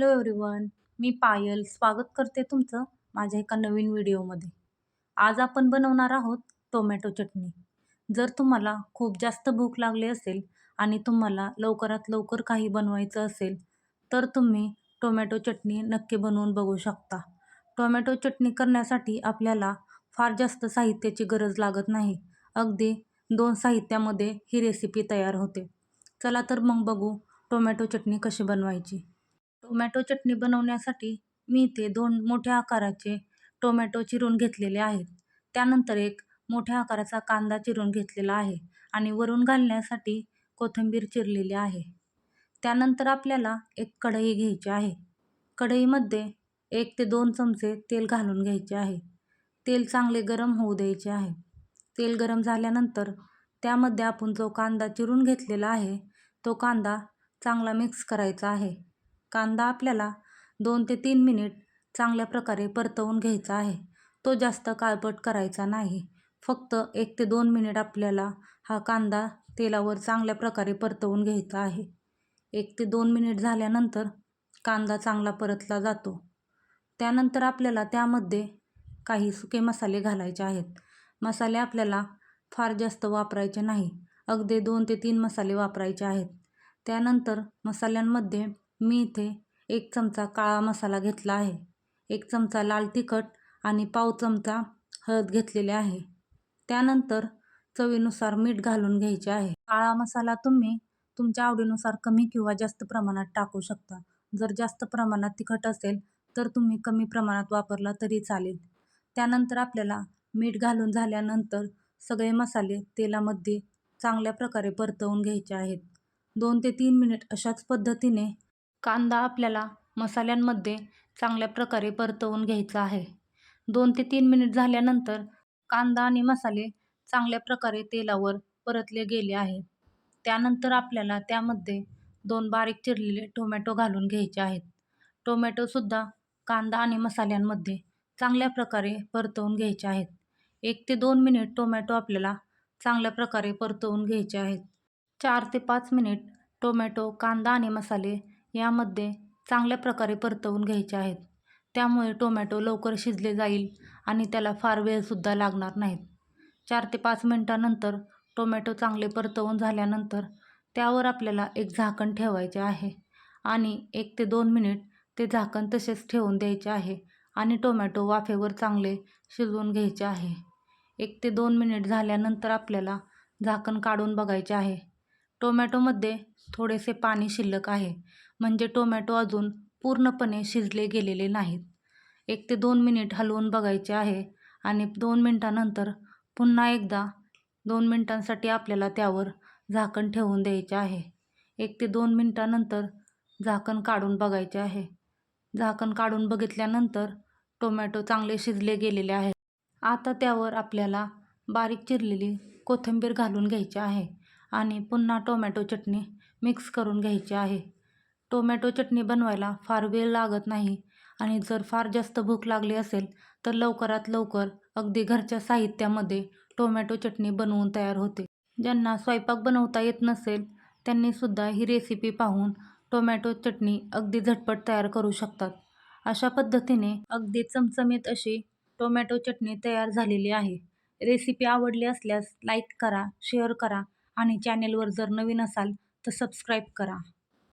Hello everyone मी पायल. स्वागत करते तुमचं माझ्या एका नवीन व्हिडिओमध्ये. आज आपण बनवणार आहोत टोमॅटो चटणी. जर तुम्हाला खूप जास्त भूक लागली असेल आणि तुम्हाला लवकरात लवकर काही बनवायचं असेल तर तुम्ही टोमॅटो चटणी नक्की बनवून बघू शकता. टोमॅटो चटणी करण्यासाठी आपल्याला फार जास्त साहित्याची गरज लागत नाही. अगदी दोन साहित्यामध्ये ही रेसिपी तयार होते. चला तर मग बघू टोमॅटो चटणी कशी बनवायची. टोमॅटो चटणी बनवण्यासाठी मी इथे दोन मोठ्या आकाराचे टोमॅटो चिरून घेतलेले आहेत. त्यानंतर एक मोठ्या आकाराचा कांदा चिरून घेतलेला आहे आणि वरून घालण्यासाठी कोथिंबीर चिरलेली आहे. त्यानंतर आपल्याला एक कढई घ्यायची आहे. कढईमध्ये एक ते दोन चमचे तेल घालून घ्यायचे आहे. तेल चांगले गरम होऊ द्यायचे आहे. तेल गरम झाल्यानंतर त्यामध्ये आपण जो कांदा चिरून घेतलेला आहे तो कांदा चांगला मिक्स करायचा आहे. कांदा आपल्याला दोन ते तीन मिनिट चांगल्या प्रकारे परतवून घ्यायचा आहे. तो जास्त काळपट करायचा नाही. फक्त एक ते दोन मिनिट आपल्याला हा कांदा तेलावर चांगल्या प्रकारे परतवून घ्यायचा आहे. एक ते दोन मिनिट झाल्यानंतर कांदा चांगला परतला जातो. त्यानंतर आपल्याला त्यामध्ये काही सुके मसाले घालायचे आहेत. मसाले आपल्याला फार जास्त वापरायचे नाही. अगदी दोन ते तीन मसाले वापरायचे आहेत. त्यानंतर मसाल्यांमध्ये मी इथे एक चमचा काळा मसाला घेतला आहे. एक चमचा लाल तिखट आणि पाव चमचा हळद घेतलेले आहे. त्यानंतर चवीनुसार मीठ घालून घ्यायचे आहे. काळा मसाला तुम्ही तुमच्या आवडीनुसार कमी किंवा जास्त प्रमाणात टाकू शकता. जर जास्त प्रमाणात तिखट असेल तर तुम्ही कमी प्रमाणात वापरला तरी चालेल. त्यानंतर आपल्याला मीठ घालून झाल्यानंतर सगळे मसाले तेलामध्ये चांगल्या प्रकारे परतवून घ्यायचे आहेत. दोन ते तीन मिनिट अशाच पद्धतीने कांदा आपल्याला मसाल्यांमध्ये चांगल्या प्रकारे परतवून घ्यायचा आहे. दोन ते तीन मिनिट झाल्यानंतर कांदा आणि मसाले चांगल्या प्रकारे तेलावर परतले गेले आहे. त्यानंतर आपल्याला त्यामध्ये दोन बारीक चिरलेले टोमॅटो घालून घ्यायचे आहेत. टोमॅटोसुद्धा कांदा आणि मसाल्यांमध्ये चांगल्या प्रकारे परतवून घ्यायचे आहेत. एक ते दोन मिनिट टोमॅटो आपल्याला चांगल्या प्रकारे परतवून घ्यायचे आहेत. चार ते पाच मिनिट टोमॅटो कांदा आणि मसाले यामध्ये चांगल्या प्रकारे परतवून घ्यायचे आहेत. त्यामुळे टोमॅटो लवकर शिजले जाईल आणि त्याला फार वेळसुद्धा लागणार नाहीत. चार ते पाच मिनटानंतर टोमॅटो चांगले परतवून झाल्यानंतर त्यावर आपल्याला एक झाकण ठेवायचे आहे आणि एक ते दोन मिनिट ते झाकण तसेच ठेवून द्यायचे आहे आणि टोमॅटो वाफेवर चांगले शिजवून घ्यायचे आहे. एक ते दोन मिनिट झाल्यानंतर आपल्याला झाकण काढून बघायचे आहे. टोमॅटोमध्ये थोडेसे पाणी शिल्लक आहे. म्हणजे टोमॅटो अजून पूर्णपणे शिजले गेलेले नाहीत. एक ते दोन मिनिट हलवून बघायचे आहे आणि दोन मिनटानंतर पुन्हा एकदा दोन मिनटांसाठी आपल्याला त्यावर झाकण ठेवून द्यायचे आहे. एक ते दोन मिनटानंतर झाकण काढून बघायचे आहे. झाकण काढून बघितल्यानंतर टोमॅटो चांगले शिजले गेलेले आहे आता त्यावर आपल्याला बारीक चिरलेली कोथिंबीर घालून घ्यायची आहे आणि पुन्हा टोमॅटो चटणी मिक्स करून घ्यायची आहे. टोमॅटो चटणी बनवायला फार वेळ लागत नाही. आणि जर फार जास्त भूक लागली असेल तर लवकरात लवकर अगदी घरच्या साहित्यामध्ये टोमॅटो चटणी बनवून तयार होते. ज्यांना स्वयंपाक बनवता येत नसेल त्यांनीसुद्धा ही रेसिपी पाहून टोमॅटो चटणी अगदी झटपट तयार करू शकतात. अशा पद्धतीने अगदी चमचमीत अशी टोमॅटो चटणी तयार झालेली आहे. रेसिपी आवडली असल्यास लाईक करा शेअर करा आणि चॅनेलवर जर नवीन असाल तर सबस्क्राईब करा.